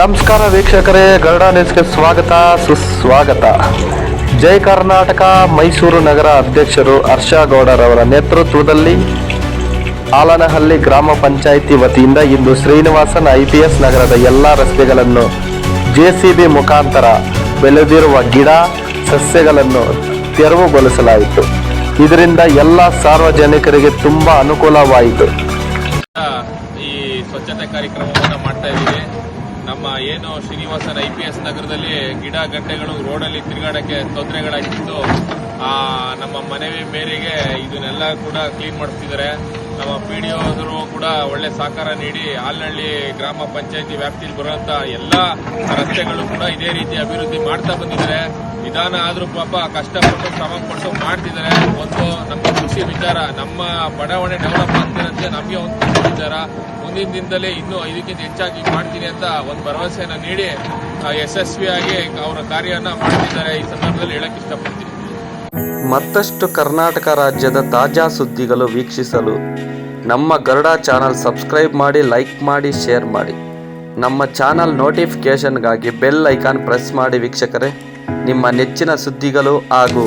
ನಮಸ್ಕಾರ ವೀಕ್ಷಕರೇ, ಗರುಡ ನ್ಯೂಸ್ಗೆ ಸ್ವಾಗತ, ಸುಸ್ವಾಗತ. ಜೈ ಕರ್ನಾಟಕ, ಮೈಸೂರು ನಗರ ಅಧ್ಯಕ್ಷರು ಹರ್ಷ ಗೌಡರವರ ನೇತೃತ್ವದಲ್ಲಿ ಆಲನಹಳ್ಳಿ ಗ್ರಾಮ ಪಂಚಾಯಿತಿ ವತಿಯಿಂದ ಇಂದು ಶ್ರೀನಿವಾಸನ್ ಐಪಿಎಸ್ ನಗರದ ಎಲ್ಲ ರಸ್ತೆಗಳನ್ನು ಜೆಸಿಬಿ ಮುಖಾಂತರ ಬೆಳೆದಿರುವ ಗಿಡ, ಸಸ್ಯಗಳನ್ನು ತೆರವುಗೊಳಿಸಲಾಯಿತು. ಇದರಿಂದ ಎಲ್ಲ ಸಾರ್ವಜನಿಕರಿಗೆ ತುಂಬ ಅನುಕೂಲವಾಯಿತು. ಈ ಸ್ವಚ್ಛತೆ ಕಾರ್ಯಕ್ರಮವನ್ನು ಮಾಡ್ತಾ ಇದ್ದೀವಿ. ನಮ್ಮ ಏನು ಶ್ರೀನಿವಾಸನ ಐ ಪಿ ಎಸ್ ನಗರದಲ್ಲಿ ಗಿಡ ಗಂಟೆಗಳು ರೋಡಲ್ಲಿ ತಿರುಗಾಡಕ್ಕೆ ತೊಂದರೆಗಳಾಗಿತ್ತು, ಆ ನಮ್ಮ ಮನವಿ ಮೇರೆಗೆ ಇದನ್ನೆಲ್ಲ ಕೂಡ ಕ್ಲೀನ್ ಮಾಡಿಸ್ತಿದ್ದಾರೆ ನಮ್ಮ ಪಿ ಡಿ ಕೂಡ ಒಳ್ಳೆ ಸಹಕಾರ ನೀಡಿ ಆಲ್ನಹಳ್ಳಿ ಗ್ರಾಮ ಪಂಚಾಯತಿ ವ್ಯಾಪ್ತಿಯಲ್ಲಿ ಬರುವಂತ ಎಲ್ಲ ರಸ್ತೆಗಳು ಕೂಡ ಇದೇ ರೀತಿ ಅಭಿವೃದ್ಧಿ ಮಾಡ್ತಾ ಬಂದಿದ್ದಾರೆ. ನಿಧಾನ ಆದರೂ ಪಾಪ ಕಷ್ಟಪಟ್ಟು ಶ್ರಮ ಪಟ್ಟು ಮಾಡ್ತಿದ್ದಾರೆ. ಒಂದು ನಮ್ಗೆ ಖುಷಿ ವಿಚಾರ, ನಮ್ಮ ಬಡಾವಣೆ ಡೆವಲಪ್ ಆಗ್ತಿರಂತೆ ನಮಗೆ ಒಂದು ವಿಚಾರ. ಮುಂದಿನ ದಿನದಲ್ಲೇ ಇನ್ನೂ ಇದಕ್ಕಿಂತ ಹೆಚ್ಚಾಗಿ ಮಾಡ್ತೀನಿ ಅಂತ ಒಂದು ಭರವಸೆಯನ್ನು ನೀಡಿ ಯಶಸ್ವಿಯಾಗಿ ಅವರ ಕಾರ್ಯವನ್ನು ಮಾಡ್ತಿದ್ದಾರೆ. ಈ ಸಂದರ್ಭದಲ್ಲಿ ಹೇಳಕ್ಕೆ ಇಷ್ಟಪಡ್ತೀನಿ. ಮತ್ತಷ್ಟು ಕರ್ನಾಟಕ ರಾಜ್ಯದ ತಾಜಾ ಸುದ್ದಿಗಳು ವೀಕ್ಷಿಸಲು ನಮ್ಮ ಗರುಡ ಚಾನಲ್ ಸಬ್ಸ್ಕ್ರೈಬ್ ಮಾಡಿ, ಲೈಕ್ ಮಾಡಿ, ಶೇರ್ ಮಾಡಿ. ನಮ್ಮ ಚಾನಲ್ ನೋಟಿಫಿಕೇಷನ್ಗಾಗಿ ಬೆಲ್ ಐಕಾನ್ ಪ್ರೆಸ್ ಮಾಡಿ ವೀಕ್ಷಕರೇ. ನಿಮ್ಮ ನೆಚ್ಚಿನ ಸುದ್ದಿಗಳು ಹಾಗೂ